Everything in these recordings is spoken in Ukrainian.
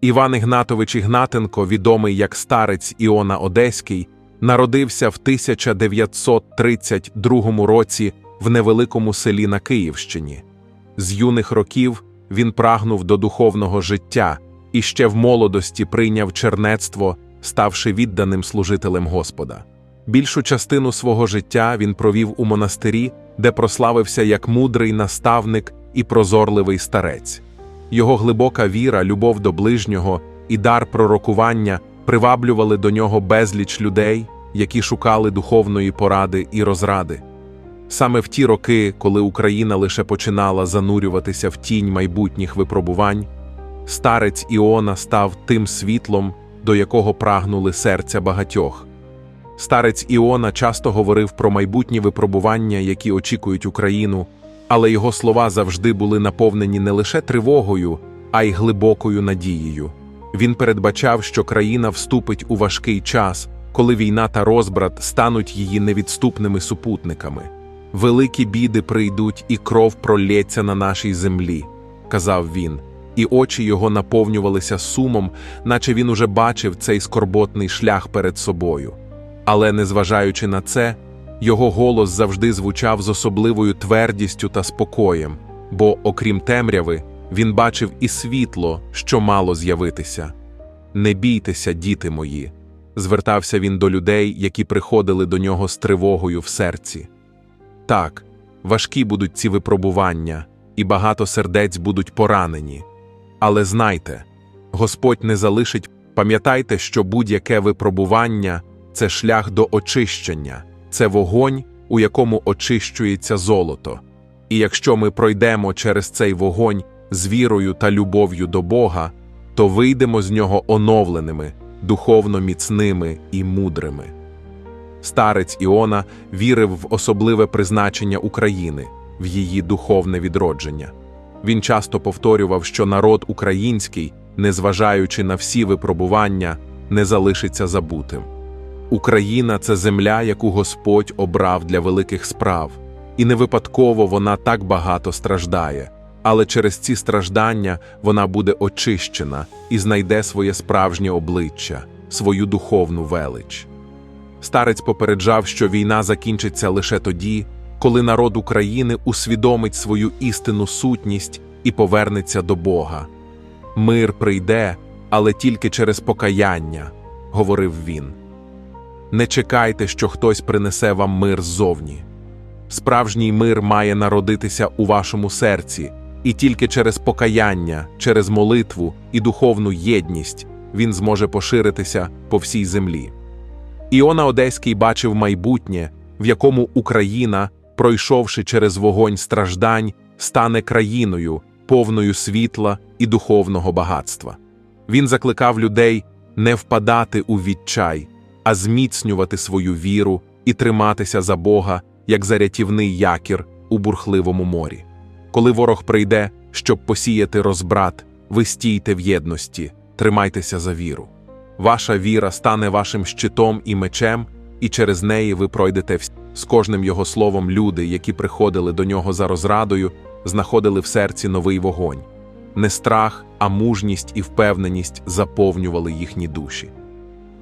Іван Ігнатович Ігнатенко, відомий як старець Іона Одеський, народився в 1932 році в невеликому селі на Київщині. З юних років він прагнув до духовного життя і ще в молодості прийняв чернецтво, ставши відданим служителем Господа. Більшу частину свого життя він провів у монастирі, де прославився як мудрий наставник і прозорливий старець. Його глибока віра, любов до ближнього і дар пророкування приваблювали до нього безліч людей, які шукали духовної поради і розради. Саме в ті роки, коли Україна лише починала занурюватися в тінь майбутніх випробувань, старець Іона став тим світлом, до якого прагнули серця багатьох. Старець Іона часто говорив про майбутні випробування, які очікують Україну, але його слова завжди були наповнені не лише тривогою, а й глибокою надією. Він передбачав, що країна вступить у важкий час, коли війна та розбрат стануть її невідступними супутниками. Великі біди прийдуть, і кров пролється на нашій землі, казав він, і очі його наповнювалися сумом, наче він уже бачив цей скорботний шлях перед собою. Але, незважаючи на це, його голос завжди звучав з особливою твердістю та спокоєм, бо, окрім темряви, він бачив і світло, що мало з'явитися. Не бійтеся, діти мої, звертався він до людей, які приходили до нього з тривогою в серці. Так, важкі будуть ці випробування, і багато сердець будуть поранені. Але знайте, Господь не залишить, пам'ятайте, що будь-яке випробування це шлях до очищення, це вогонь, у якому очищується золото. І якщо ми пройдемо через цей вогонь з вірою та любов'ю до Бога, то вийдемо з нього оновленими, духовно міцними і мудрими. Старець Іона вірив в особливе призначення України, в її духовне відродження. Він часто повторював, що народ український, незважаючи на всі випробування, не залишиться забутим. Україна це земля, яку Господь обрав для великих справ, і не випадково вона так багато страждає, але через ці страждання вона буде очищена і знайде своє справжнє обличчя, свою духовну велич. Старець попереджав, що війна закінчиться лише тоді, коли народ України усвідомить свою істинну сутність і повернеться до Бога. Мир прийде, але тільки через покаяння, говорив він. Не чекайте, що хтось принесе вам мир ззовні. Справжній мир має народитися у вашому серці, і тільки через покаяння, через молитву і духовну єдність він зможе поширитися по всій землі. Іона Одеський бачив майбутнє, в якому Україна, пройшовши через вогонь страждань, стане країною, повною світла і духовного багатства. Він закликав людей не впадати у відчай, а зміцнювати свою віру і триматися за Бога, як за рятівний якір у бурхливому морі. Коли ворог прийде, щоб посіяти розбрат, ви стійте в єдності, тримайтеся за віру. Ваша віра стане вашим щитом і мечем, і через неї ви пройдете всі. З кожним його словом люди, які приходили до нього за розрадою, знаходили в серці новий вогонь. Не страх, а мужність і впевненість заповнювали їхні душі.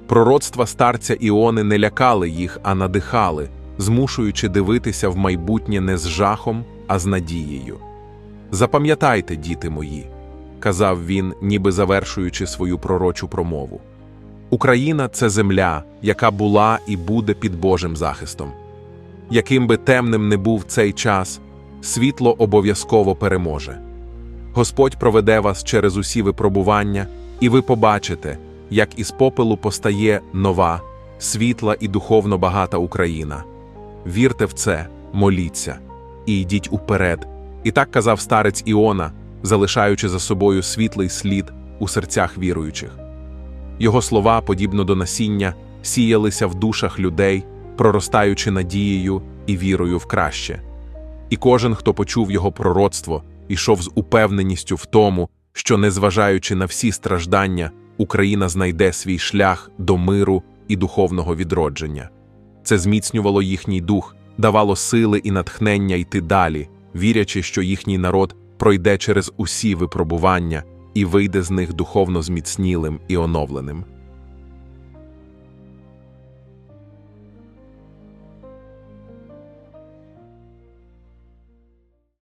Пророцтва старця Іони не лякали їх, а надихали, змушуючи дивитися в майбутнє не з жахом, а з надією. Запам'ятайте, діти мої, казав він, ніби завершуючи свою пророчу промову. Україна це земля, яка була і буде під Божим захистом. Яким би темним не був цей час, світло обов'язково переможе. Господь проведе вас через усі випробування, і ви побачите, як із попелу постає нова, світла і духовно багата Україна. Вірте в це, моліться і йдіть уперед. І так казав старець Іона, залишаючи за собою світлий слід у серцях віруючих. Його слова, подібно до насіння, сіялися в душах людей, проростаючи надією і вірою в краще. І кожен, хто почув його пророцтво, ішов з упевненістю в тому, що, незважаючи на всі страждання, Україна знайде свій шлях до миру і духовного відродження. Це зміцнювало їхній дух, давало сили і натхнення йти далі, вірячи, що їхній народ пройде через усі випробування і вийде з них духовно зміцнілим і оновленим.